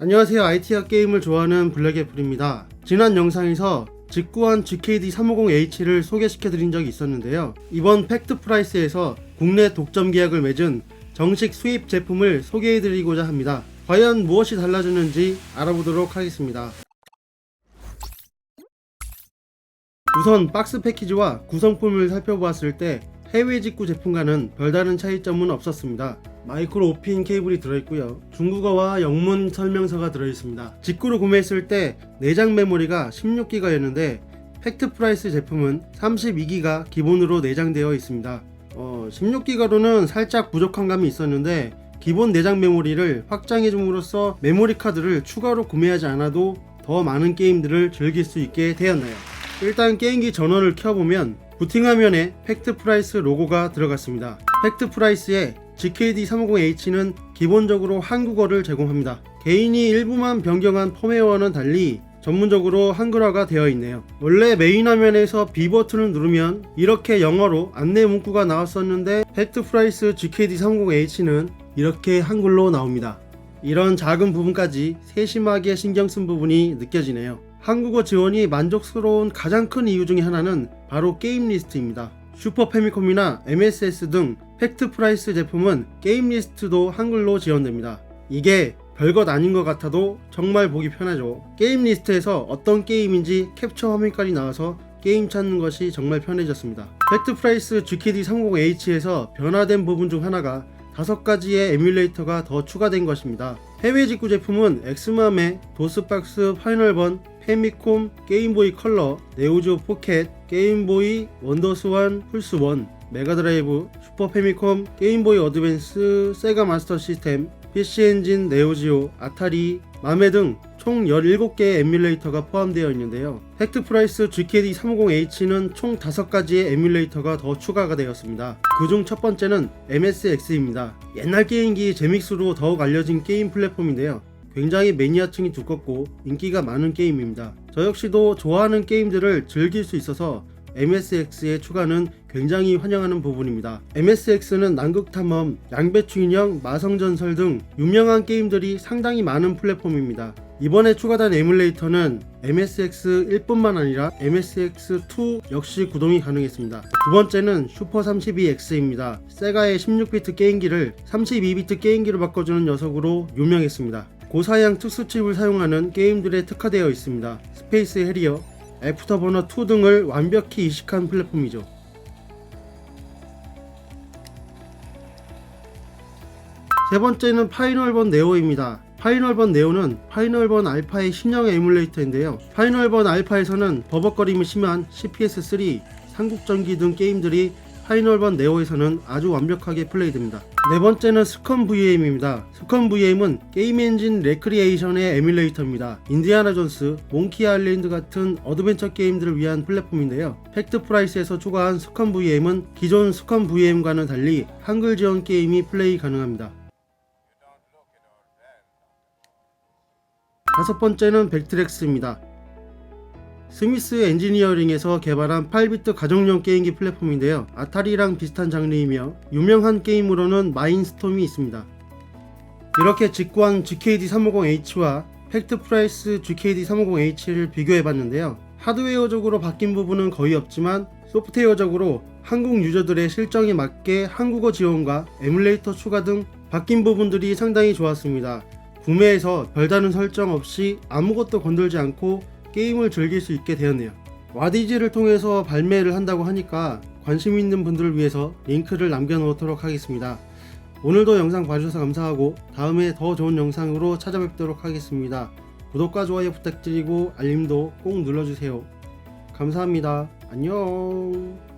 안녕하세요. IT와 게임을 좋아하는 블랙애플입니다. 지난 영상에서 직구한 GKD350H를 소개시켜드린 적이 있었는데요. 이번 팩트 프라이스에서 국내 독점 계약을 맺은 정식 수입 제품을 소개해드리고자 합니다. 과연 무엇이 달라졌는지 알아보도록 하겠습니다. 우선 박스 패키지와 구성품을 살펴보았을 때 해외 직구 제품과는 별다른 차이점은 없었습니다. 마이크로 오핀 케이블이 들어있고요. 중국어와 영문 설명서가 들어있습니다. 직구로 구매했을 때 내장 메모리가 16기가였는데 팩트 프라이스 제품은 32기가 기본으로 내장되어 있습니다. 어, 16기가로는 살짝 부족한 감이 있었는데 기본 내장 메모리를 확장해 줌으로써 메모리 카드를 추가로 구매하지 않아도 더 많은 게임들을 즐길 수 있게 되었나요? 일단 게임기 전원을 켜보면 부팅 화면에 팩트 프라이스 로고가 들어갔습니다. 팩트 프라이스의 GKD350H는 기본적으로 한국어를 제공합니다. 개인이 일부만 변경한 펌웨어와는 달리 전문적으로 한글화가 되어 있네요. 원래 메인 화면에서 B 버튼을 누르면 이렇게 영어로 안내 문구가 나왔었는데 팩트 프라이스 GKD350H는 이렇게 한글로 나옵니다. 이런 작은 부분까지 세심하게 신경 쓴 부분이 느껴지네요. 한국어 지원이 만족스러운 가장 큰 이유 중에 하나는 바로 게임 리스트입니다. 슈퍼 패미콤이나 MSS 등 팩트 프라이스 제품은 게임 리스트도 한글로 지원됩니다. 이게 별것 아닌 것 같아도 정말 보기 편하죠. 게임 리스트에서 어떤 게임인지 캡처 화면까지 나와서 게임 찾는 것이 정말 편해졌습니다. 팩트 프라이스 GKD30H에서 변화된 부분 중 하나가 다섯 가지의 에뮬레이터가 더 추가된 것입니다. 해외 직구 제품은 엑스맘의 도스박스 파이널번, 페미콤, 게임보이 컬러, 네오지오 포켓, 게임보이 원더스완 플스1, 메가드라이브, 슈퍼 페미콤, 게임보이 어드밴스, 세가 마스터 시스템, PC 엔진, 네오지오, 아타리, 마메 등 총 17개의 에뮬레이터가 포함되어 있는데요. 팩트 프라이스 GKD350H는 총 5가지의 에뮬레이터가 더 추가가 되었습니다. 그중 첫 번째는 MSX입니다. 옛날 게임기 제믹스로 더욱 알려진 게임 플랫폼인데요. 굉장히 매니아층이 두껍고 인기가 많은 게임입니다. 저 역시도 좋아하는 게임들을 즐길 수 있어서 MSX의 추가는 굉장히 환영하는 부분입니다. MSX는 남극탐험, 양배추 인형, 마성전설 등 유명한 게임들이 상당히 많은 플랫폼입니다. 이번에 추가된 에뮬레이터는 MSX 1뿐만 아니라 MSX2 역시 구동이 가능했습니다. 두 번째는 슈퍼 32X입니다. 세가의 16비트 게임기를 32비트 게임기로 바꿔주는 녀석으로 유명했습니다. 고사양 특수칩을 사용하는 게임들에 특화되어 있습니다. 스페이스 해리어, 애프터버너 2 등을 완벽히 이식한 플랫폼이죠. 세 번째는 파이널번 네오입니다. 파이널번 네오는 파이널번 알파의 신형 에뮬레이터인데요. 파이널번 알파에서는 버벅거림이 심한 CPS3, 삼국전기 등 게임들이 파이널번 네오에서는 아주 완벽하게 플레이됩니다. 네 번째는 스컴 VM입니다. 스컴 VM은 게임 엔진 레크리에이션의 에뮬레이터입니다. 인디아나 존스, 몽키 아일랜드 같은 어드벤처 게임들을 위한 플랫폼인데요. 팩트 프라이스에서 추가한 스컴 VM은 기존 스컴 VM과는 달리 한글 지원 게임이 플레이 가능합니다. 다섯 번째는 백트렉스입니다. 스미스 엔지니어링에서 개발한 8비트 가정용 게임기 플랫폼인데요. 아타리랑 비슷한 장르이며 유명한 게임으로는 마인스톰이 있습니다. 이렇게 직구한 GKD350H와 팩트 프라이스 GKD350H를 비교해봤는데요. 하드웨어적으로 바뀐 부분은 거의 없지만 소프트웨어적으로 한국 유저들의 실정에 맞게 한국어 지원과 에뮬레이터 추가 등 바뀐 부분들이 상당히 좋았습니다. 구매해서 별다른 설정 없이 아무것도 건들지 않고 게임을 즐길 수 있게 되었네요. 와디즈를 통해서 발매를 한다고 하니까 관심 있는 분들을 위해서 링크를 남겨놓도록 하겠습니다. 오늘도 영상 봐주셔서 감사하고 다음에 더 좋은 영상으로 찾아뵙도록 하겠습니다. 구독과 좋아요 부탁드리고 알림도 꼭 눌러주세요. 감사합니다. 안녕.